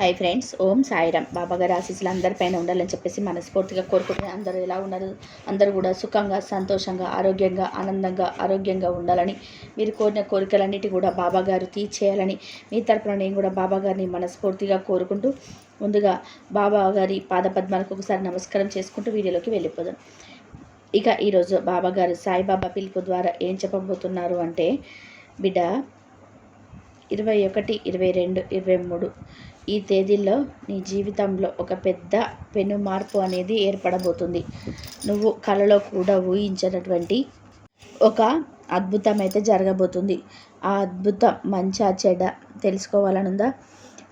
Hi friends ఓం సాయిరామ్. బాబాగారి ఆశీస్సులు అందరిపైన ఉండాలని చెప్పేసి మనస్ఫూర్తిగా కోరుకుంటున్నాను. అందరూ ఎలా ఉన్నారు? అందరూ కూడా సుఖంగా సంతోషంగా ఆరోగ్యంగా ఆనందంగా ఆరోగ్యంగా ఉండాలని మీరు కోరిన కోరికలన్నిటి కూడా బాబాగారు తీర్చేయాలని మీ తరపున నేను కూడా బాబాగారిని మనస్ఫూర్తిగా కోరుకుంటూ ముందుగా బాబాగారి పాదపద్మాలకు ఒకసారి నమస్కారం చేసుకుంటూ వీడియోలోకి వెళ్ళిపోదాం. ఇక ఈరోజు బాబాగారు సాయిబాబా పిలుపు ద్వారా ఏం చెప్పబోతున్నారు అంటే బిడ్డ ఇరవై ఒకటి ఇరవై రెండు ఇరవై మూడు ఈ తేదీల్లో నీ జీవితంలో ఒక పెద్ద పెను మార్పు అనేది ఏర్పడబోతుంది. నువ్వు కలలో కూడా ఊహించినటువంటి ఒక అద్భుతం అయితే జరగబోతుంది. ఆ అద్భుతం మంచా చెడ తెలుసుకోవాలనుందా?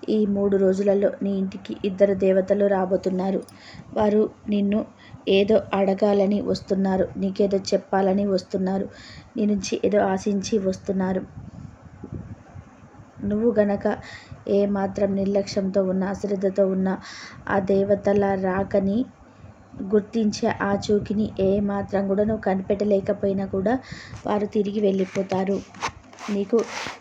ఈ మూడు రోజులలో నీ ఇంటికి ఇద్దరు దేవతలు రాబోతున్నారు. వారు నిన్ను ఏదో అడగాలని వస్తున్నారు. నీకేదో చెప్పాలని వస్తున్నారు. నీ నుంచి ఏదో ఆశించి వస్తున్నారు. నువ్వు గనక ఏ మాత్రం నిర్లక్ష్యంతో ఉన్న అశ్రద్ధతో ఉన్న ఆ దేవతల రాకని గుర్తించే ఆ చూకిని ఏ మాత్రం కూడా నువ్వు కనిపెట్టలేకపోయినా కూడా వారు తిరిగి వెళ్ళిపోతారు. నీకు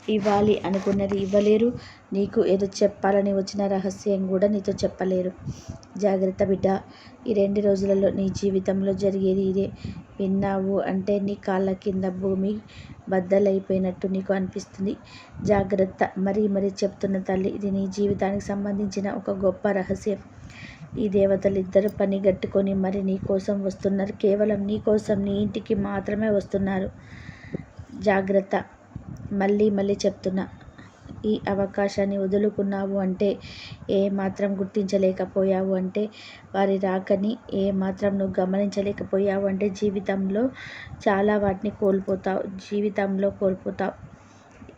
ఇవ్వాలి అనుకున్నది ఇవ్వలేరు. నీకు ఏదో చెప్పాలని వచ్చిన రహస్యం కూడా నీతో చెప్పలేరు. జాగ్రత్త బిడ్డ ఈ రెండు రోజులలో నీ జీవితంలో జరిగేది ఇదే. విన్నావు అంటే నీ కాళ్ళ కింద భూమి బద్దలైపోయినట్టు నీకు అనిపిస్తుంది. జాగ్రత్త మరీ మరీ చెప్తున్న తల్లి ఇది నీ జీవితానికి సంబంధించిన ఒక గొప్ప రహస్యం. ఈ దేవతలు ఇద్దరు పని గట్టుకొని మరి నీ కోసం వస్తున్నారు. కేవలం నీ కోసం నీ ఇంటికి మాత్రమే వస్తున్నారు. జాగ్రత్త. మళ్ళీ మళ్ళీ చెప్తున్నా ఈ అవకాశాన్ని వదులుకున్నావు అంటే ఏ మాత్రం గుర్తించలేకపోయావు అంటే వారి రాకని ఏ మాత్రం నువ్వు గమనించలేకపోయావు అంటే జీవితంలో చాలా వాటిని కోల్పోతావు జీవితంలో కోల్పోతావు.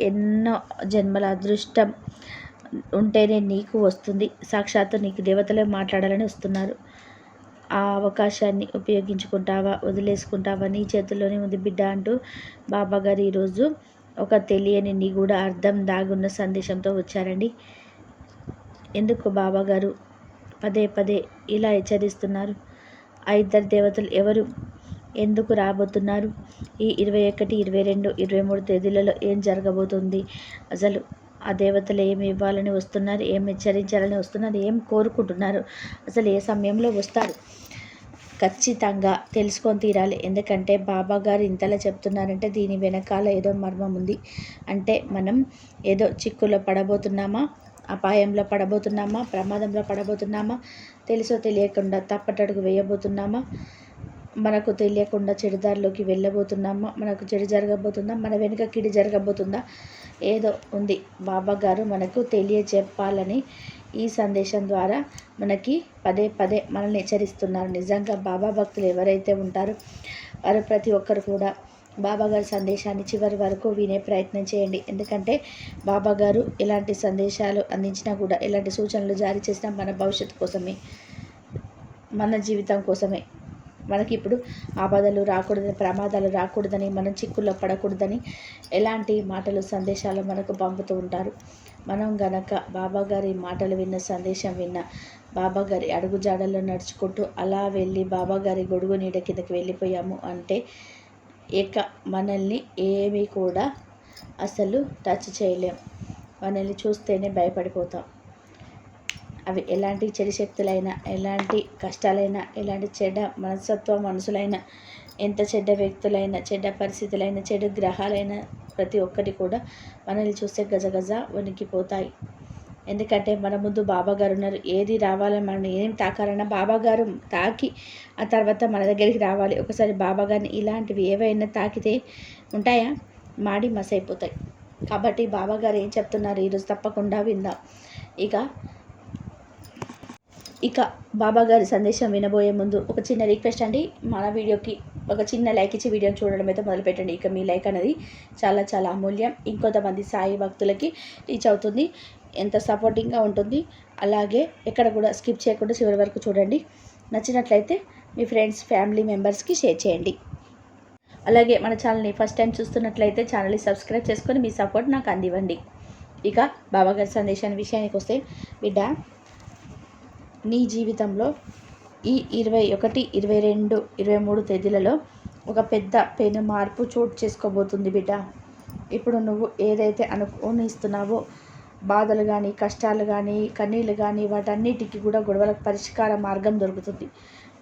ఎన్నో జన్మల అదృష్టం ఉంటేనే నీకు వస్తుంది. సాక్షాత్తు నీకు దేవతలే మాట్లాడాలని వస్తున్నారు. ఆ అవకాశాన్ని ఉపయోగించుకుంటావా వదిలేసుకుంటావా నీ చేతుల్లోనే ఉంది బిడ్డ అంటూ బాబాగారు ఈరోజు ఒక తెలియని నిగూఢ అర్థం దాగున్న సందేశంతో వచ్చారండి. ఎందుకు బాబాగారు? పదే పదే ఇలా హెచ్చరిస్తున్నారు. ఆ ఇద్దరు దేవతలు ఎవరు? ఎందుకు రాబోతున్నారు? ఈ ఇరవై ఒకటి ఇరవై రెండు ఇరవై మూడు తేదీలలో ఏం జరగబోతుంది? అసలు ఆ దేవతలు ఏమి ఇవ్వాలని వస్తున్నారు? ఏం హెచ్చరించాలని వస్తున్నారు? ఏం కోరుకుంటున్నారు? అసలు ఏ సమయంలో వస్తారు? ఖచ్చితంగా తెలుసుకొని తీరాలి. ఎందుకంటే బాబా గారు ఇంతలా చెప్తున్నారంటే దీని వెనకాల ఏదో మర్మం ఉంది. అంటే మనం ఏదో చిక్కులో పడబోతున్నామా అపాయంలో పడబోతున్నామా ప్రమాదంలో పడబోతున్నామా తెలుసో తెలియకుండా తప్పటడుగు వేయబోతున్నామా మనకు తెలియకుండా చెడుదారిలోకి వెళ్ళబోతున్నామా మనకు చెడు జరగబోతుందా మన వెనుక కిడి జరగబోతుందా ఏదో ఉంది. బాబా గారు మనకు తెలియజెప్పాలని ఈ సందేశం ద్వారా మనకి పదే పదే మనల్ని హెచ్చరిస్తున్నారు. నిజంగా బాబా భక్తులు ఎవరైతే ఉంటారో వారు ప్రతి ఒక్కరు కూడా బాబా గారి సందేశాన్ని చివరి వరకు వినే ప్రయత్నం చేయండి. ఎందుకంటే బాబా గారు ఎలాంటి సందేశాలు అందించినా కూడా ఎలాంటి సూచనలు జారీ చేసినా మన భవిష్యత్తు కోసమే మన జీవితం కోసమే. మనకి ఇప్పుడు ఆపదలు రాకూడదని ప్రమాదాలు రాకూడదని మనం చిక్కుల్లో పడకూడదని ఎలాంటి మాటలు సందేశాలు మనకు పంపుతూ ఉంటారు. మనం గనక బాబాగారి మాటలు విన్న సందేశం విన్న బాబాగారి అడుగుజాడల్లో నడుచుకుంటూ అలా వెళ్ళి బాబాగారి గొడుగు నీడ కిందకి వెళ్ళిపోయాము అంటే ఇక మనల్ని ఏమీ కూడా అసలు టచ్ చేయలేం. మనల్ని చూస్తేనే భయపడిపోతాం. అవి ఎలాంటి చెడు శక్తులైనా ఎలాంటి కష్టాలైనా ఎలాంటి చెడ్డ మనస్తత్వ మనసులైనా ఎంత చెడ్డ వ్యక్తులైనా చెడ్డ పరిస్థితులైనా చెడు గ్రహాలైనా ప్రతి ఒక్కటి కూడా మనల్ని చూస్తే గజగజ వణికిపోతాయి. ఎందుకంటే మన ముందు బాబాగారు ఉన్నారు. ఏది రావాలని మనం ఏం తాకాలన్నా బాబాగారు తాకి ఆ తర్వాత మన దగ్గరికి రావాలి. ఒకసారి బాబాగారిని ఇలాంటివి ఏవైనా తాకితే ఉంటాయా? మాడి మసైపోతాయి. కాబట్టి బాబాగారు ఏం చెప్తున్నారు? ఈరోజు తప్పకుండా విందాం. ఇక ఇక బాబా గారి సందేశం వినబోయే ముందు ఒక చిన్న రిక్వెస్ట్ అండి. మన వీడియోకి ఒక చిన్న లైక్ ఇచ్చి వీడియోని చూడడం అయితే మొదలుపెట్టండి. ఇక మీ లైక్ అనేది చాలా చాలా అమూల్యం. ఇంకొంతమంది సాయి భక్తులకి రీచ్ అవుతుంది. ఎంత సపోర్టింగ్గా ఉంటుంది. అలాగే ఎక్కడ కూడా స్కిప్ చేయకుండా చివరి వరకు చూడండి. నచ్చినట్లయితే మీ ఫ్రెండ్స్ ఫ్యామిలీ మెంబర్స్కి షేర్ చేయండి. అలాగే మన ఛానల్ని ఫస్ట్ టైం చూస్తున్నట్లయితే ఛానల్ని సబ్స్క్రైబ్ చేసుకొని మీ సపోర్ట్ నాకు అందివ్వండి. ఇక బాబాగారి సందేశాన్ని విషయానికి వస్తే బిడ్డ నీ జీవితంలో ఈ ఇరవై ఒకటి ఇరవై రెండు ఇరవై మూడు తేదీలలో ఒక పెద్ద పెను మార్పు చోటు చేసుకోబోతుంది బిడ్డ. ఇప్పుడు నువ్వు ఏదైతే అనుకోనిస్తున్నావో బాధలు కానీ కష్టాలు కానీ కన్నీళ్ళు కానీ వాటన్నిటికీ కూడా గొడవలకు పరిష్కార మార్గం దొరుకుతుంది.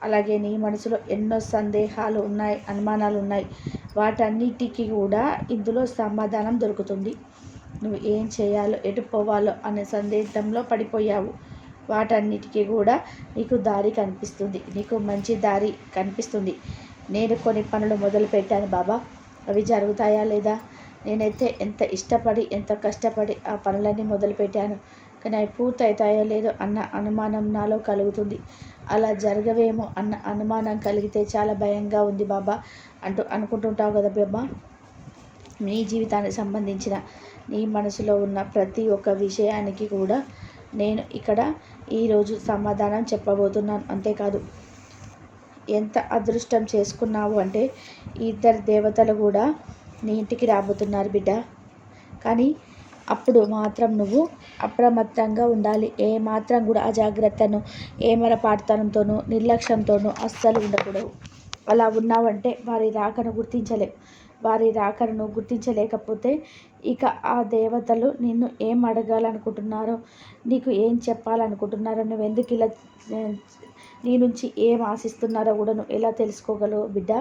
అలాగే నీ మనసులో ఎన్నో సందేహాలు ఉన్నాయి అనుమానాలు ఉన్నాయి. వాటన్నిటికీ కూడా ఇందులో సమాధానం దొరుకుతుంది. నువ్వు ఏం చేయాలో ఎటు పోవాలో అనే సందేహంలో పడిపోయావు. వాటన్నిటికీ కూడా నీకు దారి కనిపిస్తుంది. నీకు మంచి దారి కనిపిస్తుంది. నేను కొన్ని పనులు మొదలు పెట్టాను బాబా. అవి జరుగుతాయా లేదా? నేనైతే ఎంత ఇష్టపడి ఎంత కష్టపడి ఆ పనులన్నీ మొదలుపెట్టాను కానీ అవి పూర్తవుతాయో లేదో అన్న అనుమానం నాలో కలుగుతుంది. అలా జరగవేమో అన్న అనుమానం కలిగితే చాలా భయంగా ఉంది బాబా అంటూ అనుకుంటుంటావు కదా బాబా. నీ జీవితానికి సంబంధించిన నీ మనసులో ఉన్న ప్రతి ఒక్క విషయానికి కూడా నేను ఇక్కడ ఈరోజు సమాధానం చెప్పబోతున్నాను. అంతేకాదు ఎంత అదృష్టం చేసుకున్నావు అంటే ఇద్దరు దేవతలు కూడా నీ ఇంటికి రాబోతున్నారు బిడ్డ. కానీ అప్పుడు మాత్రం నువ్వు అప్రమత్తంగా ఉండాలి. ఏ మాత్రం కూడా అజాగ్రత్తను ఏమరపాటుతనంతోనూ నిర్లక్ష్యంతోనూ అస్సలు ఉండకూడదు. అలా ఉన్నావంటే వారి రాకను గుర్తించలేవు వారి రాకను గుర్తించలేకపోతే ఇక ఆ దేవతలు నిన్ను ఏం అడగాలనుకుంటున్నారో నీకు ఏం చెప్పాలనుకుంటున్నారో నువ్వు ఎందుకు ఇలా నీ నుంచి ఏం ఆశిస్తున్నారో కూడా నువ్వు ఎలా తెలుసుకోగలవు బిడ్డ?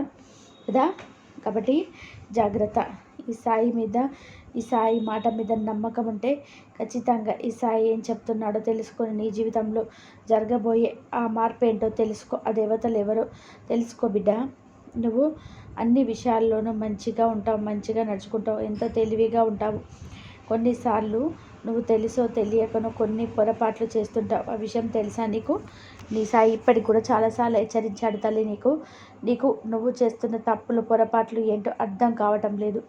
కదా? కాబట్టి జాగ్రత్త. ఈ సాయి మీద ఈ సాయి మాట మీద నమ్మకం ఉంటే ఖచ్చితంగా ఈ సాయి ఏం చెప్తున్నాడో తెలుసుకొని నీ జీవితంలో జరగబోయే ఆ మార్పు ఏంటో తెలుసుకో. ఆ దేవతలు ఎవరో తెలుసుకో బిడ్డ. నువ్వు అన్ని విషయాల్లోనూ మంచిగా ఉంటావు మంచిగా నడుచుకుంటావు ఎంతో తెలివిగా ఉంటావు. కొన్నిసార్లు నువ్వు తెలుసో తెలియకనో కొన్ని పొరపాట్లు చేస్తుంటావు. ఆ విషయం తెలుసా నీకు? నీ సాయి ఇప్పటికి కూడా చాలాసార్లు హెచ్చరించాడు తల్లి నీకు. నీకు నువ్వు చేస్తున్న తప్పులు పొరపాట్లు ఏంటో అర్థం కావటం లేదు.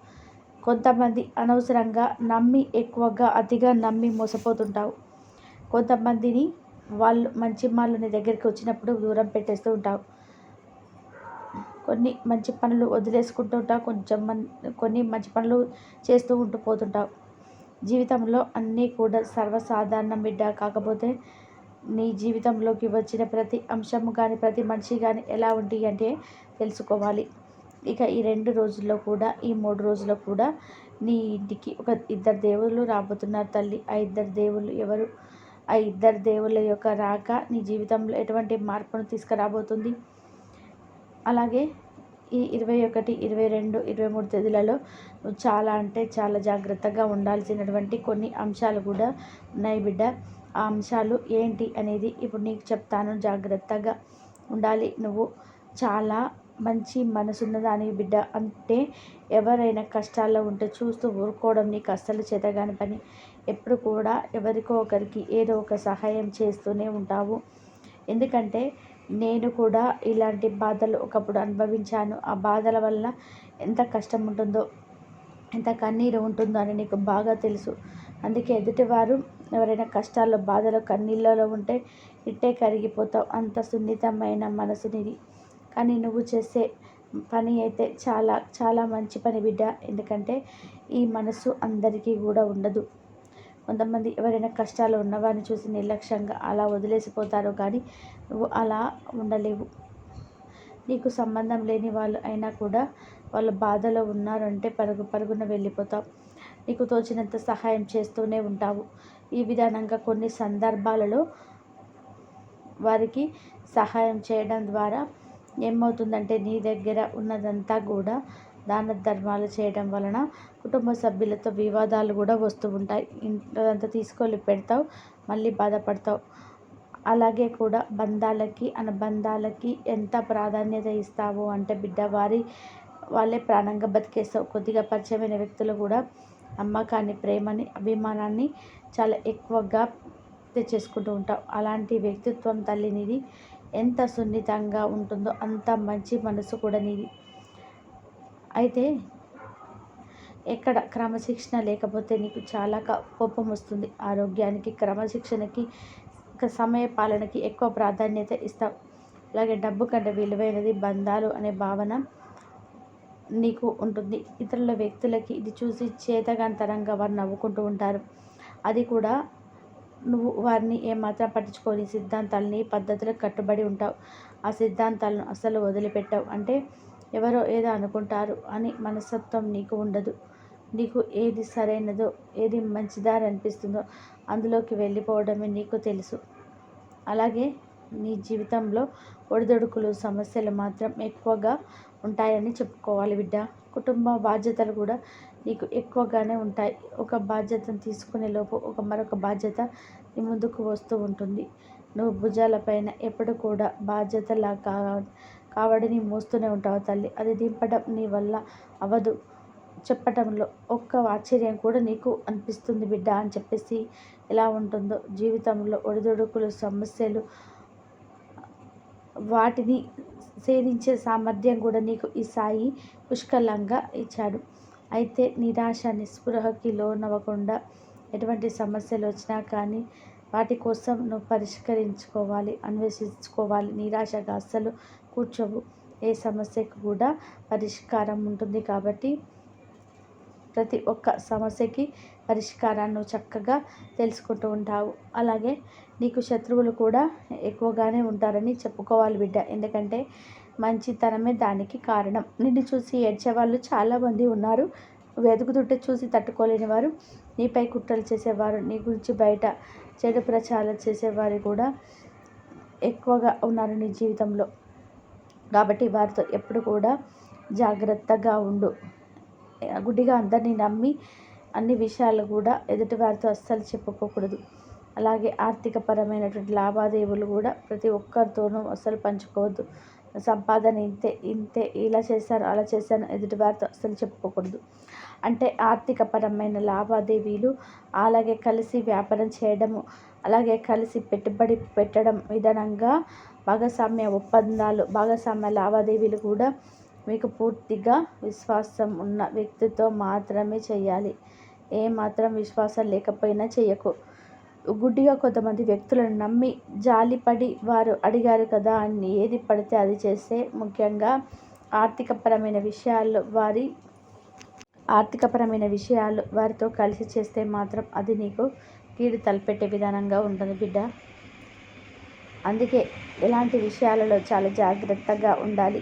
కొంతమంది అనవసరంగా నమ్మి ఎక్కువగా అతిగా నమ్మి మోసపోతుంటావు. కొంతమందిని వాళ్ళు మంచి వాళ్ళు నీ దగ్గరికి వచ్చినప్పుడు దూరం పెట్టేస్తూ ఉంటావు. కొన్ని మంచి పనులు వదిలేసుకుంటూ ఉంటావు కొంచెం కొన్ని మంచి పనులు చేస్తూ ఉంటూ పోతుంటావు జీవితంలో అన్నీ కూడా సర్వసాధారణం బిడ్డ కాకపోతే నీ జీవితంలోకి వచ్చిన ప్రతి అంశము కానీ ప్రతి మనిషి కానీ ఎలా ఉంటాయి అంటే తెలుసుకోవాలి. ఇక ఈ రెండు రోజుల్లో కూడా ఈ మూడు రోజుల్లో కూడా నీ ఇంటికి ఒక ఇద్దరు దేవుళ్ళు రాబోతున్నారు తల్లి. ఆ ఇద్దరు దేవుళ్ళు ఎవరు? ఆ ఇద్దరు దేవుళ్ళ యొక్క రాక నీ జీవితంలో ఎటువంటి మార్పును తీసుకురాబోతుంది? అలాగే ఈ ఇరవై ఒకటి ఇరవై రెండు ఇరవై మూడు తేదీలలో చాలా అంటే చాలా జాగ్రత్తగా ఉండాల్సినటువంటి కొన్ని అంశాలు కూడా ఉన్నాయి బిడ్డ. ఆ అంశాలు ఏంటి అనేది ఇప్పుడు నీకు చెప్తాను. జాగ్రత్తగా ఉండాలి. నువ్వు చాలా మంచి మనసున్నదాని బిడ్డ. అంటే ఎవరైనా కష్టాల్లో ఉంటే చూస్తూ ఊరుకోవడం నీకు అస్సలు చేతగాని పని. ఎప్పుడు కూడా ఎవరికో ఒకరికి ఏదో ఒక సహాయం చేస్తూనే ఉంటావు. ఎందుకంటే నేను కూడా ఇలాంటి బాధలు ఒకప్పుడు అనుభవించాను. ఆ బాధల వల్ల ఎంత కష్టం ఉంటుందో ఎంత కన్నీరు ఉంటుందో అని నీకు బాగా తెలుసు. అందుకే ఎదుటివారు ఎవరైనా కష్టాల్లో బాధలో కన్నీళ్ళలో ఉంటే ఇట్టే కరిగిపోతావు. అంత సున్నితమైన మనసునిది కానీ నువ్వు చేసే పని అయితే చాలా చాలా మంచి పని బిడ్డ. ఎందుకంటే ఈ మనసు అందరికీ కూడా ఉండదు. కొంతమంది ఎవరైనా కష్టాలు ఉన్నవారిని చూసి నిర్లక్ష్యంగా అలా వదిలేసిపోతారు కానీ నువ్వు అలా ఉండలేవు. నీకు సంబంధం లేని వాళ్ళు అయినా కూడా వాళ్ళు బాధలో ఉన్నారంటే పరుగు పరుగున వెళ్ళిపోతావు. నీకు తోచినంత సహాయం చేస్తూనే ఉంటావు. ఈ విధానంగా కొన్ని సందర్భాలలో వారికి సహాయం చేయడం ద్వారా ఏమవుతుందంటే నీ దగ్గర ఉన్నదంతా కూడా దాన ధర్మాలు చేయడం వలన కుటుంబ సభ్యులతో వివాదాలు కూడా వస్తూ ఉంటాయి. ఇంట్లో అంతా తీసుకొని పెడతావు మళ్ళీ బాధపడతావు. అలాగే కూడా బంధాలకి అనుబంధాలకి ఎంత ప్రాధాన్యత ఇస్తావు అంటే బిడ్డ వారి వాళ్ళే ప్రాణంగా బతికేస్తావు. కొద్దిగా పరిచయమైన వ్యక్తులు కూడా నమ్మకాన్ని ప్రేమని అభిమానాన్ని చాలా ఎక్కువగా తెచ్చేసుకుంటూ ఉంటావు. అలాంటి వ్యక్తిత్వం తల్లి నీది ఎంత సున్నితంగా ఉంటుందో అంత మంచి మనసు కూడా నీది. అయితే ఎక్కడ క్రమశిక్షణ లేకపోతే నీకు చాలా కోపం వస్తుంది. ఆరోగ్యానికి క్రమశిక్షణకి సమయ పాలనకి ఎక్కువ ప్రాధాన్యత ఇస్తావు. అలాగే డబ్బు కంటే విలువైనది బంధాలు అనే భావన నీకు ఉంటుంది. ఇతరుల వ్యక్తులకి ఇది చూసి చేతగాంతరంగా వారు నవ్వుకుంటూ ఉంటారు. అది కూడా నువ్వు వారిని ఏమాత్రం పట్టించుకొని సిద్ధాంతాలని పద్ధతులకు కట్టుబడి ఉంటావు. ఆ సిద్ధాంతాలను అసలు వదిలిపెట్టావు. అంటే ఎవరో ఏదో అనుకుంటారు అని మనస్తత్వం నీకు ఉండదు. నీకు ఏది సరైనదో ఏది మంచిదారి అనిపిస్తుందో అందులోకి వెళ్ళిపోవడమే నీకు తెలుసు. అలాగే నీ జీవితంలో ఒడిదొడుకులు సమస్యలు మాత్రం ఎక్కువగా ఉంటాయని చెప్పుకోవాలి బిడ్డ. కుటుంబ బాధ్యతలు కూడా నీకు ఎక్కువగానే ఉంటాయి. ఒక బాధ్యతను తీసుకునే లోపు ఒక మరొక బాధ్యత నీ ముందుకు వస్తూ ఉంటుంది. నువ్వు భుజాలపైన ఎప్పుడు కూడా బాధ్యతలా కా కావడిని మోస్తూనే ఉంటావు తల్లి. అది దింపడం నీ వల్ల అవ్వదు చెప్పటంలో ఒక్క ఆశ్చర్యం కూడా నీకు అనిపిస్తుంది బిడ్డ అని చెప్పేసి ఎలా ఉంటుందో. జీవితంలో ఒడిదొడుకులు సమస్యలు వాటిని సేధించే సామర్థ్యం కూడా నీకు ఈ సాయి పుష్కలంగా ఇచ్చాడు. అయితే నిరాశ నిస్పృహకి లోనవ్వకుండా ఎటువంటి సమస్యలు వచ్చినా కానీ వాటి కోసం నువ్వు పరిష్కరించుకోవాలి అన్వేషించుకోవాలి. నిరాశగా అస్సలు కూర్చోవు. ఏ సమస్యకు కూడా పరిష్కారం ఉంటుంది కాబట్టి ప్రతి ఒక్క సమస్యకి పరిష్కారాన్ని చక్కగా తెలుసుకుంటూ ఉంటావు. అలాగే నీకు శత్రువులు కూడా ఎక్కువగానే ఉంటారని చెప్పుకోవాలి బిడ్డ. ఎందుకంటే మంచితనమే దానికి కారణం. నిన్ను చూసి ఏడ్చేవాళ్ళు చాలామంది ఉన్నారు. వెతుకుతుంటే చూసి తట్టుకోలేని వారు నీపై కుట్రలు చేసేవారు నీ గురించి బయట చెడు ప్రచారాలు చేసేవారు కూడా ఎక్కువగా ఉన్నారు నీ జీవితంలో. కాబట్టి వారితో ఎప్పుడు కూడా జాగ్రత్తగా ఉండు. గుడ్డిగా అందరినీ నమ్మి అన్ని విషయాలు కూడా ఎదుటి వారితో అస్సలు చెప్పుకోకూడదు. అలాగే ఆర్థికపరమైనటువంటి లావాదేవీలు కూడా ప్రతి ఒక్కరితోనూ అస్సలు పంచుకోవద్దు. సంపాదన ఇంతే ఇంతే ఇలా చేశాను అలా చేశాను ఎదుటి వారితో అస్సలు చెప్పుకోకూడదు. అంటే ఆర్థికపరమైన లావాదేవీలు అలాగే కలిసి వ్యాపారం చేయడము అలాగే కలిసి పెట్టుబడి పెట్టడం విధానంగా భాగస్వామ్య ఒప్పందాలు భాగస్వామ్య లావాదేవీలు కూడా మీకు పూర్తిగా విశ్వాసం ఉన్న వ్యక్తితో మాత్రమే చేయాలి. ఏమాత్రం విశ్వాసం లేకపోయినా చేయకు. గుడ్డిగా కొంతమంది వ్యక్తులను నమ్మి జాలిపడి వారు అడిగారు కదా అని ఏది పడితే అది చేస్తే ముఖ్యంగా ఆర్థికపరమైన విషయాల్లో వారి ఆర్థికపరమైన విషయాలు వారితో కలిసి చేస్తే మాత్రం అది నీకు కీడు తలపెట్టే విధానంగా ఉంటుంది బిడ్డ. అందుకే ఇలాంటి విషయాలలో చాలా జాగ్రత్తగా ఉండాలి.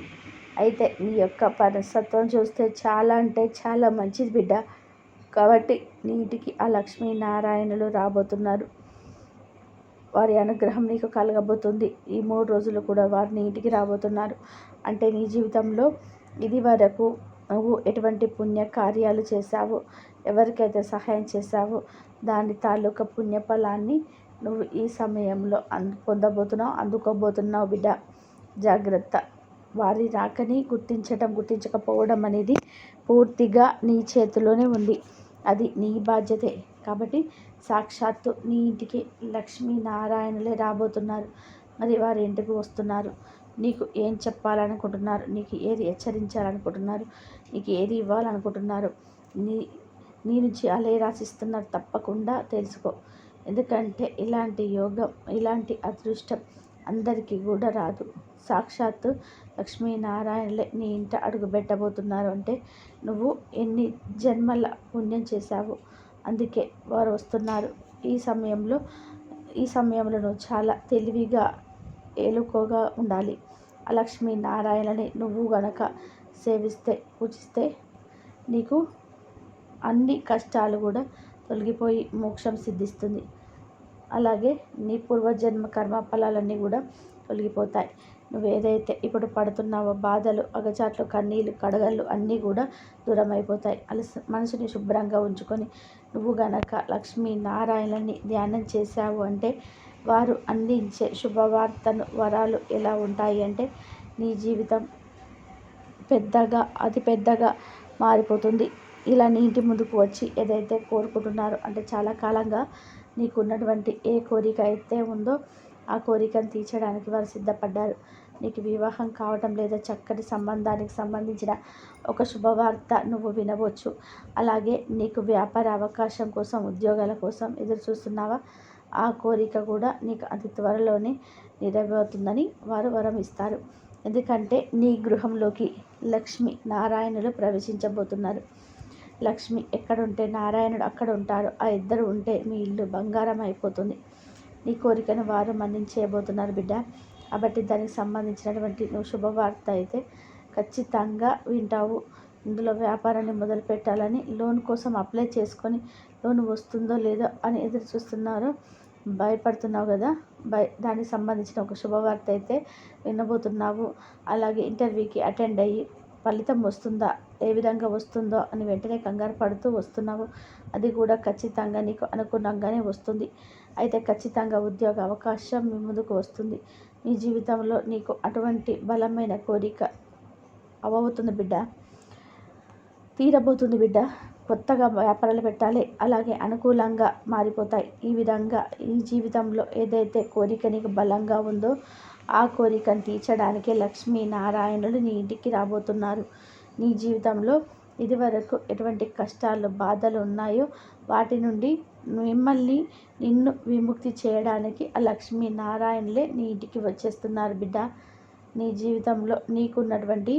అయితే నీ యొక్క పరసత్వం చూస్తే చాలా అంటే చాలా మంచిది బిడ్డ. కాబట్టి నీటికి ఆ లక్ష్మీనారాయణులు రాబోతున్నారు. వారి అనుగ్రహం నీకు కలగబోతుంది. ఈ మూడు రోజులు కూడా వారు నీటికి రాబోతున్నారు. అంటే నీ జీవితంలో ఇది వరకు నువ్వు ఎటువంటి పుణ్య కార్యాలు చేశావు ఎవరికైతే సహాయం చేశావో దాని తాలూకా పుణ్యఫలాన్ని నువ్వు ఈ సమయంలో అందు పొందబోతున్నావు అందుకోబోతున్నావు బిడ్డ. జాగ్రత్త. వారి రాకని గుర్తించటం గుర్తించకపోవడం అనేది పూర్తిగా నీ చేతిలోనే ఉంది. అది నీ బాధ్యతే. కాబట్టి సాక్షాత్తు నీ ఇంటికి లక్ష్మీనారాయణలే రాబోతున్నారు. మరి వారి ఇంటికి వస్తున్నారు. నీకు ఏం చెప్పాలనుకుంటున్నారు? నీకు ఏది హెచ్చరించాలనుకుంటున్నారు? నీకు ఏది ఇవ్వాలనుకుంటున్నారు? నీ నీ నుంచి అలే రాసిస్తున్నారు తప్పకుండా తెలుసుకో. ఎందుకంటే ఇలాంటి యోగం ఇలాంటి అదృష్టం అందరికీ కూడా రాదు. సాక్షాత్తు లక్ష్మీనారాయణలే నీ ఇంట అడుగు పెట్టబోతున్నారు అంటే నువ్వు ఎన్ని జన్మల పుణ్యం చేశావు అందుకే వారు వస్తున్నారు. ఈ సమయంలో ఈ సమయంలో నువ్వు చాలా తెలివిగా ఏలుకోగా ఉండాలి. ఆ లక్ష్మీనారాయణని నువ్వు గనక సేవిస్తే పూజిస్తే నీకు అన్ని కష్టాలు కూడా తొలగిపోయి మోక్షం సిద్ధిస్తుంది. అలాగే నీ పూర్వజన్మ కర్మ ఫలాలన్నీ కూడా తొలగిపోతాయి. నువ్వు ఏదైతే ఇప్పుడు పడుతున్నావో బాధలు అగచాట్లు కన్నీళ్ళు కడగళ్ళు అన్నీ కూడా దూరం అయిపోతాయి అలసి మనసుని శుభ్రంగా ఉంచుకొని నువ్వు గనక లక్ష్మీ నారాయణని ధ్యానం చేశావు అంటే వారు అందించే శుభవార్తను వరాలు ఎలా ఉంటాయి అంటే నీ జీవితం పెద్దగా అతి పెద్దగా మారిపోతుంది. ఇలా నీ ఇంటి ముందుకు వచ్చి ఏదైతే కోరుకుంటున్నారో అంటే చాలా కాలంగా నీకు ఉన్నటువంటి ఏ కోరిక అయితే ఉందో ఆ కోరికను తీర్చడానికి వారు సిద్ధపడ్డారు. నీకు వివాహం కావటం లేదా చక్కటి సంబంధానికి సంబంధించిన ఒక శుభవార్త నువ్వు వినవచ్చు. అలాగే నీకు వ్యాపార అవకాశం కోసం ఉద్యోగాల కోసం ఎదురు చూస్తున్నావా ఆ కోరిక కూడా నీకు అతి త్వరలోనే నెరవేరుతుందని వారు వరం ఇస్తారు ఎందుకంటే నీ గృహంలోకి లక్ష్మి నారాయణులు ప్రవేశించబోతున్నారు. లక్ష్మి ఎక్కడుంటే నారాయణుడు అక్కడ ఉంటారు ఆ ఇద్దరు ఉంటే మీ ఇల్లు బంగారం అయిపోతుంది. నీ కోరికను వారు మన్నించేయబోతున్నారు బిడ్డ. కాబట్టి దానికి సంబంధించినటువంటి నువ్వు శుభవార్త అయితే ఖచ్చితంగా వింటావు. ఇందులో వ్యాపారాన్ని మొదలు పెట్టాలని లోన్ కోసం అప్లై చేసుకొని లోన్ వస్తుందో లేదో అని ఎదురు చూస్తున్నారు. భయపడుతున్నావు కదా? భయ దానికి సంబంధించిన ఒక శుభవార్త అయితే వినబోతున్నావు. అలాగే ఇంటర్వ్యూకి అటెండ్ అయ్యి ఫలితం వస్తుందా? ఏ విధంగా వస్తుందో అని వెంటనే కంగారు పడుతూ వస్తున్నావు. అది కూడా ఖచ్చితంగా నీకు అనుగుణంగానే వస్తుంది. అయితే ఖచ్చితంగా ఉద్యోగ అవకాశం మీ ముందుకు వస్తుంది. నీ జీవితంలో నీకు అటువంటి బలమైన కోరిక అవ్వబోతుంది బిడ్డ. తీరబోతుంది బిడ్డ. కొత్తగా వ్యాపారాలు పెట్టాలి. అలాగే అనుకూలంగా మారిపోతాయి. ఈ విధంగా ఈ జీవితంలో ఏదైతే కోరిక నీకు బలంగా ఉందో ఆ కోరికను తీర్చడానికే లక్ష్మీనారాయణులు నీ ఇంటికి రాబోతున్నారు. నీ జీవితంలో ఇదివరకు ఎటువంటి కష్టాలు బాధలు ఉన్నాయో వాటి నుండి మిమ్మల్ని నిన్ను విముక్తి చేయడానికి ఆ లక్ష్మీ నారాయణులే నీ ఇంటికి వచ్చేస్తున్నారు బిడ్డ. నీ జీవితంలో నీకున్నటువంటి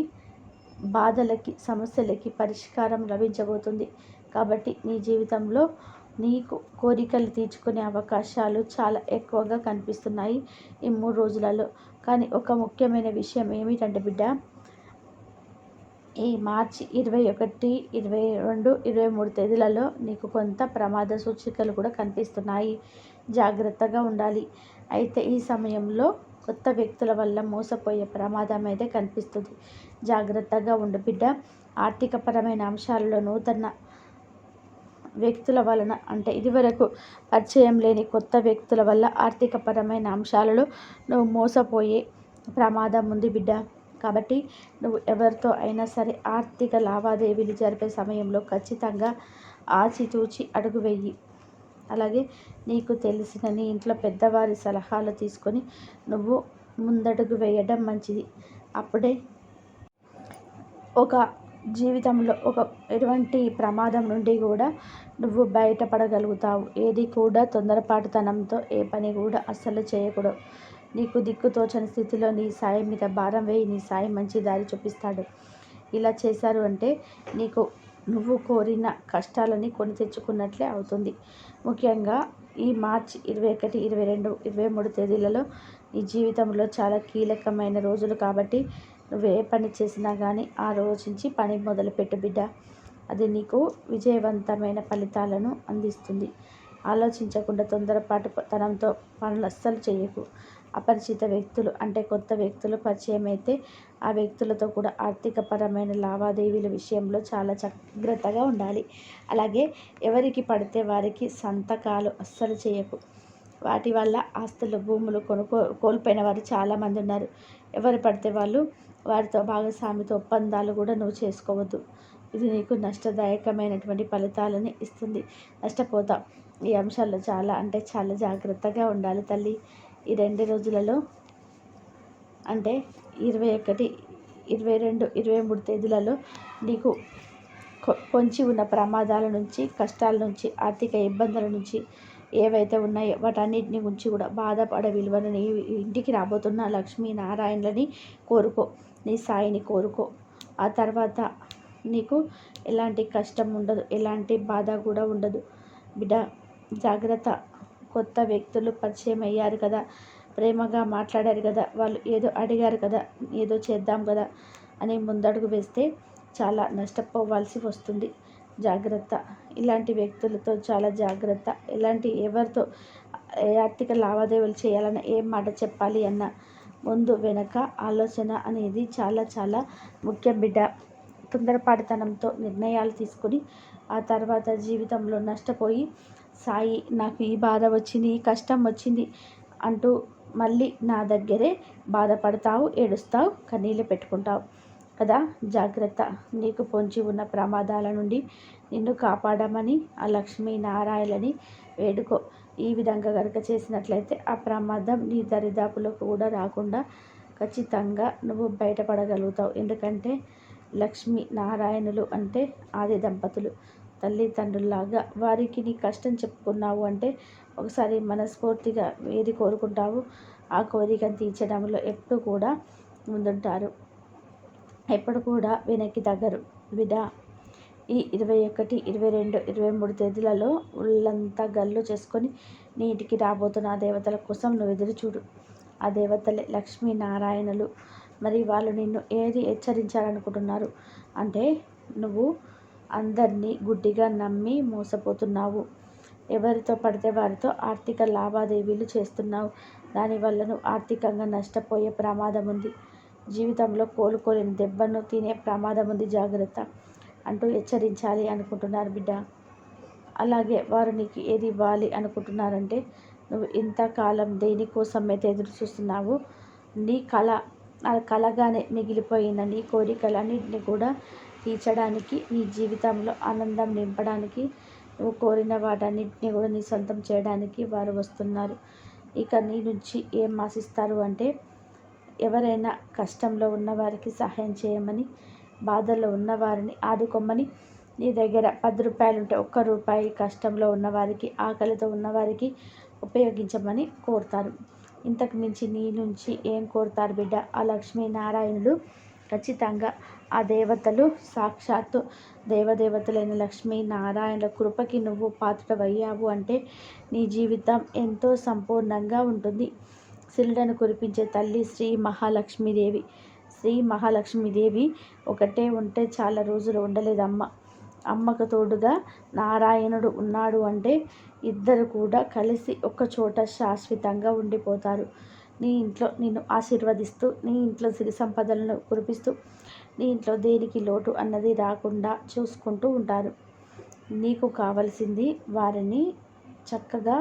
బాధలకి సమస్యలకి పరిష్కారం లభించబోతుంది. కాబట్టి నీ జీవితంలో నీకు కోరికలు తీర్చుకునే అవకాశాలు చాలా ఎక్కువగా కనిపిస్తున్నాయి ఈ మూడు రోజులలో. కానీ ఒక ముఖ్యమైన విషయం ఏమిటంటే బిడ్డ ఈ మార్చి ఇరవై ఒకటి ఇరవై రెండు ఇరవై మూడు తేదీలలో నీకు కొంత ప్రమాద సూచికలు కూడా కనిపిస్తున్నాయి. జాగ్రత్తగా ఉండాలి. అయితే ఈ సమయంలో కొత్త వ్యక్తుల వల్ల మోసపోయే ప్రమాదం అయితే కనిపిస్తుంది. జాగ్రత్తగా ఉండు బిడ్డ. ఆర్థికపరమైన అంశాలలో నూతన వ్యక్తుల వలన అంటే ఇదివరకు పరిచయం లేని కొత్త వ్యక్తుల వల్ల ఆర్థికపరమైన అంశాలలో నువ్వు మోసపోయే ప్రమాదం ఉంది బిడ్డ. కాబట్టి నువ్వు ఎవరితో అయినా సరే ఆర్థిక లావాదేవీలు జరిపే సమయంలో ఖచ్చితంగా ఆచితూచి అడుగు వెయ్యి అలాగే నీకు తెలిసిన నీ ఇంట్లో పెద్దవారి సలహాలు తీసుకొని నువ్వు ముందడుగు వేయడం మంచిది. అప్పుడే ఒక జీవితంలో ఒక ఎటువంటి ప్రమాదం నుండి కూడా నువ్వు బయటపడగలుగుతావు. ఏది కూడా తొందరపాటుతనంతో ఏ పని కూడా అస్సలు చేయకూడదు. నీకు దిక్కు తోచని స్థితిలో నీ సాయం మీద భారం వేయి. నీ సాయం మంచి దారి చూపిస్తాడు. ఇలా చేశారు అంటే నీకు నువ్వు కోరిన కష్టాలని కొని తెచ్చుకున్నట్లే అవుతుంది. ముఖ్యంగా ఈ మార్చ్ ఇరవై ఒకటి ఇరవై రెండు ఇరవై మూడు తేదీలలో నీ జీవితంలో చాలా కీలకమైన రోజులు కాబట్టి నువ్వు ఏ పని చేసినా కానీ ఆ రోజు పని మొదలుపెట్టు బిడ్డ. అది నీకు విజయవంతమైన ఫలితాలను అందిస్తుంది. ఆలోచించకుండా తొందరపాటు తనంతో పనులు అస్సలు చేయకు. అపరిచిత వ్యక్తులు అంటే కొత్త వ్యక్తులు పరిచయం అయితే ఆ వ్యక్తులతో కూడా ఆర్థికపరమైన లావాదేవీల విషయంలో చాలా జాగ్రత్తగా ఉండాలి. అలాగే ఎవరికి పడితే వారికి సంతకాలు అస్సలు చేయకు. వాటి వల్ల ఆస్తులు భూములు కొనుక్కో కోల్పోయిన వారు చాలామంది ఉన్నారు. ఎవరు పడితే వాళ్ళు వారితో భాగస్వామితో ఒప్పందాలు కూడా నువ్వు చేసుకోవద్దు. ఇది నీకు నష్టదాయకమైనటువంటి ఫలితాలని ఇస్తుంది. నష్టపోతావు. ఈ అంశాల్లో చాలా అంటే చాలా జాగ్రత్తగా ఉండాలి తల్లి. ఈ రెండు రోజులలో అంటే ఇరవై ఒకటి ఇరవై రెండు ఇరవై మూడు తేదీలలో నీకు పొంచి ఉన్న ప్రమాదాల నుంచి కష్టాల నుంచి ఆర్థిక ఇబ్బందుల నుంచి ఏవైతే ఉన్నాయో వాటన్నిటిని గురించి కూడా బాధపడే విలువను నీ ఇంటికి రాబోతున్న లక్ష్మీనారాయణలని కోరుకో. నీ సాయిని కోరుకో. ఆ తర్వాత నీకు ఎలాంటి కష్టం ఉండదు ఎలాంటి బాధ కూడా ఉండదు. బిడ్డ జాగ్రత్త. కొత్త వ్యక్తులు పరిచయం అయ్యారు కదా. ప్రేమగా మాట్లాడారు కదా వాళ్ళు ఏదో అడిగారు కదా ఏదో చేద్దాం కదా అని ముందడుగు వేస్తే చాలా నష్టపోవాల్సి వస్తుంది. జాగ్రత్త. ఇలాంటి వ్యక్తులతో చాలా జాగ్రత్త. ఇలాంటి ఎవరితో ఏ ఆర్థిక లావాదేవీలు చేయాలన్న ఏం మాట చెప్పాలి అన్న ముందు వెనక ఆలోచన అనేది చాలా చాలా ముఖ్యం బిడ్డ. తొందరపాటుతనంతో నిర్ణయాలు తీసుకొని ఆ తర్వాత జీవితంలో నష్టపోయి సాయి నాకు ఈ బాధ వచ్చింది ఈ కష్టం వచ్చింది అంటూ మళ్ళీ నా దగ్గరే బాధపడతావు ఏడుస్తావు కన్నీళ్ళు పెట్టుకుంటావు. కదా? జాగ్రత్త. నీకు పొంచి ఉన్న ప్రమాదాల నుండి నిన్ను కాపాడమని ఆ లక్ష్మీ నారాయణని వేడుకో. ఈ విధంగా కనుక చేసినట్లయితే ఆ ప్రమాదం నీ దరిదాపులకు కూడా రాకుండా ఖచ్చితంగా నువ్వు బయటపడగలుగుతావు. ఎందుకంటే లక్ష్మీ నారాయణులు అంటే ఆది దంపతులు. తల్లిదండ్రుల్లాగా వారికి నీ కష్టం చెప్పుకున్నావు అంటే ఒకసారి మనస్ఫూర్తిగా ఏది కోరుకుంటావు ఆ కోరికను తీర్చడంలో ఎప్పుడు కూడా ముందుంటారు. ఎప్పుడు కూడా వెనక్కి తగ్గరు. బిడ్డ ఈ ఇరవై ఒకటి ఇరవై రెండు ఇరవై మూడు తేదీలలో ఉళ్ళంతా గల్లు చేసుకొని నీటికి రాబోతున్న ఆ దేవతల కోసం నువ్వు ఎదురు చూడు ఆ దేవతలే లక్ష్మీనారాయణులు. మరి వాళ్ళు నిన్ను ఏది హెచ్చరించాలనుకుంటున్నారు? అంటే నువ్వు అందరినీ గుడ్డిగా నమ్మి మోసపోతున్నావు. ఎవరితో పడితే వారితో ఆర్థిక లావాదేవీలు చేస్తున్నావు. దానివల్ల నువ్వు ఆర్థికంగా నష్టపోయే ప్రమాదం ఉంది జీవితంలో కోలుకోలేని దెబ్బను తినే ప్రమాదం ఉంది జాగ్రత్త అంటూ హెచ్చరించాలి అనుకుంటున్నారు బిడ్డ. అలాగే వారు నీకు ఏది ఇవ్వాలి అనుకుంటున్నారంటే నువ్వు ఇంతకాలం దేనికోసమైతే ఎదురు చూస్తున్నావు నీ కళ ఆ కళగానే మిగిలిపోయిన నీ కోరికలన్నింటినీ కూడా తీర్చడానికి నీ జీవితంలో ఆనందం నింపడానికి నువ్వు కోరిన వాటన్నిటిని కూడా నీ సొంతం చేయడానికి వారు వస్తున్నారు. ఇక నీ నుంచి ఏం ఆశిస్తారు అంటే ఎవరైనా కష్టంలో ఉన్నవారికి సహాయం చేయమని బాధల్లో ఉన్నవారిని ఆదుకోమని నీ దగ్గర పది రూపాయలు ఉంటే ఒక్క రూపాయి కష్టంలో ఉన్నవారికి ఆకలితో ఉన్నవారికి ఉపయోగించమని కోరుతారు. ఇంతకు మించి నీ నుంచి ఏం కోరుతారు బిడ్డ? ఆ లక్ష్మీనారాయణుడు ఖచ్చితంగా ఆ దేవతలు సాక్షాత్తు దేవదేవతలైన లక్ష్మీ నారాయణుల కృపకి నువ్వు పాత్రవయ్యావు అంటే నీ జీవితం ఎంతో సంపూర్ణంగా ఉంటుంది. సిల్డను కురిపించే తల్లి శ్రీ మహాలక్ష్మీదేవి. శ్రీ మహాలక్ష్మీదేవి ఒకటే ఉంటే చాలా రోజులు ఉండలేదమ్మ. అమ్మకు తోడుగా నారాయణుడు ఉన్నాడు అంటే ఇద్దరు కూడా కలిసి ఒక చోట శాశ్వతంగా ఉండిపోతారు. నీ ఇంట్లో నిన్ను ఆశీర్వదిస్తూ నీ ఇంట్లో సిరి సంపదలను కురిపిస్తూ దీంట్లో దేనికి లోటు అన్నది రాకుండా చూసుకుంటూ ఉంటారు. నీకు కావలసింది వారిని చక్కగా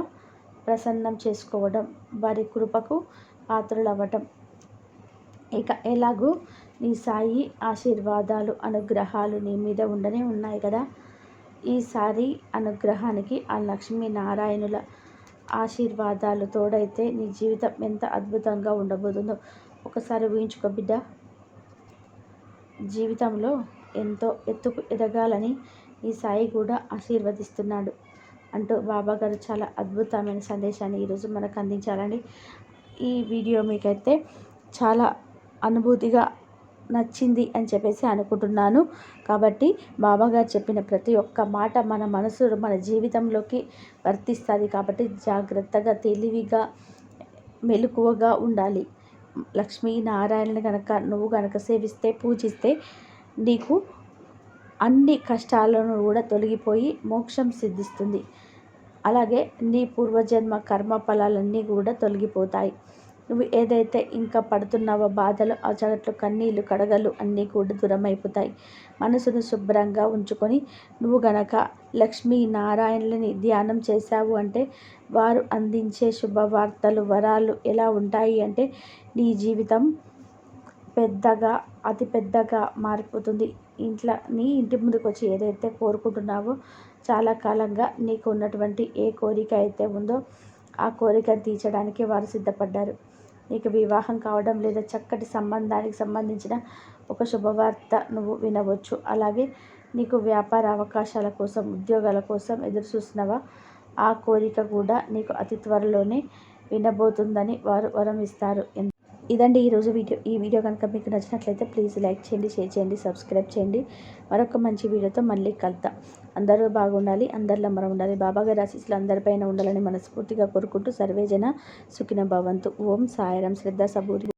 ప్రసన్నం చేసుకోవడం వారి కృపకు పాత్రులవ్వటం. ఇక ఎలాగూ నీ సాయి ఆశీర్వాదాలు అనుగ్రహాలు నీ మీద ఉండనే ఉన్నాయి కదా? ఈసారి అనుగ్రహానికి ఆ లక్ష్మీనారాయణుల ఆశీర్వాదాలు తోడైతే నీ జీవితం ఎంత అద్భుతంగా ఉండబోతుందో. ఒకసారి ఊహించుకో బిడ్డ. జీవితంలో ఎంతో ఎత్తుకు ఎదగాలని ఈ సాయి కూడా ఆశీర్వదిస్తున్నాడు. అంటూ బాబా గారు చాలా అద్భుతమైన సందేశాన్ని ఈరోజు మనకు అందించారండి. ఈ వీడియో మీకైతే చాలా అనుభూతిగా నచ్చింది అని చెప్పేసి అనుకుంటున్నాను. కాబట్టి బాబాగారు చెప్పిన ప్రతి ఒక్క మాట మన మనసు మన జీవితంలోకి వర్తిస్తుంది. కాబట్టి జాగ్రత్తగా తెలివిగా మెలకువగా ఉండాలి. లక్ష్మీనారాయణని కనుక నువ్వు కనుక సేవిస్తే పూజిస్తే నీకు అన్ని కష్టాలను కూడా తొలగిపోయి మోక్షం సిద్ధిస్తుంది. అలాగే నీ పూర్వజన్మ కర్మ ఫలాలన్నీ కూడా తొలగిపోతాయి. నువ్వు ఏదైతే ఇంకా పడుతున్నావో బాధలు అజగట్లు కన్నీళ్ళు కడగలు అన్నీ కూడా దూరమైపోతాయి. మనసును శుభ్రంగా ఉంచుకొని నువ్వు గనక లక్ష్మీ నారాయణులని ధ్యానం చేశావు అంటే వారు అందించే శుభవార్తలు వరాలు ఎలా ఉంటాయి అంటే నీ జీవితం పెద్దగా అతి పెద్దగా మారిపోతుంది. ఇంట్లో నీ ఇంటి ముందుకు వచ్చి ఏదైతే కోరుకుంటున్నావో చాలా కాలంగా నీకు ఉన్నటువంటి ఏ కోరిక అయితే ఉందో ఆ కోరిక తీర్చడానికి వారు సిద్ధపడ్డారు. నీకు వివాహం కావడం లేదా చక్కటి సంబంధానికి సంబంధించిన ఒక శుభవార్త నువ్వు వినవచ్చు. అలాగే నీకు వ్యాపార అవకాశాల కోసం ఉద్యోగాల కోసం ఎదురు చూసినవా? ఆ కోరిక కూడా నీకు అతి త్వరలోనే వినబోతుందని వారు వరం ఇస్తారు ఇదండి ఈరోజు వీడియో. ఈ వీడియో కనుక మీకు నచ్చినట్లయితే ప్లీజ్ లైక్ చేయండి షేర్ చేయండి సబ్స్క్రైబ్ చేయండి. మరొక మంచి వీడియోతో మళ్ళీ కలుద్దాం. అందరూ బాగుండాలి అందరిలో మనం ఉండాలి. బాబాగారి ఆశీస్సులు అందరిపైన ఉండాలని మనస్ఫూర్తిగా కోరుకుంటూ సర్వేజన సుఖిన భవంతు. ఓం సాయరం. శ్రద్ధ సబూరి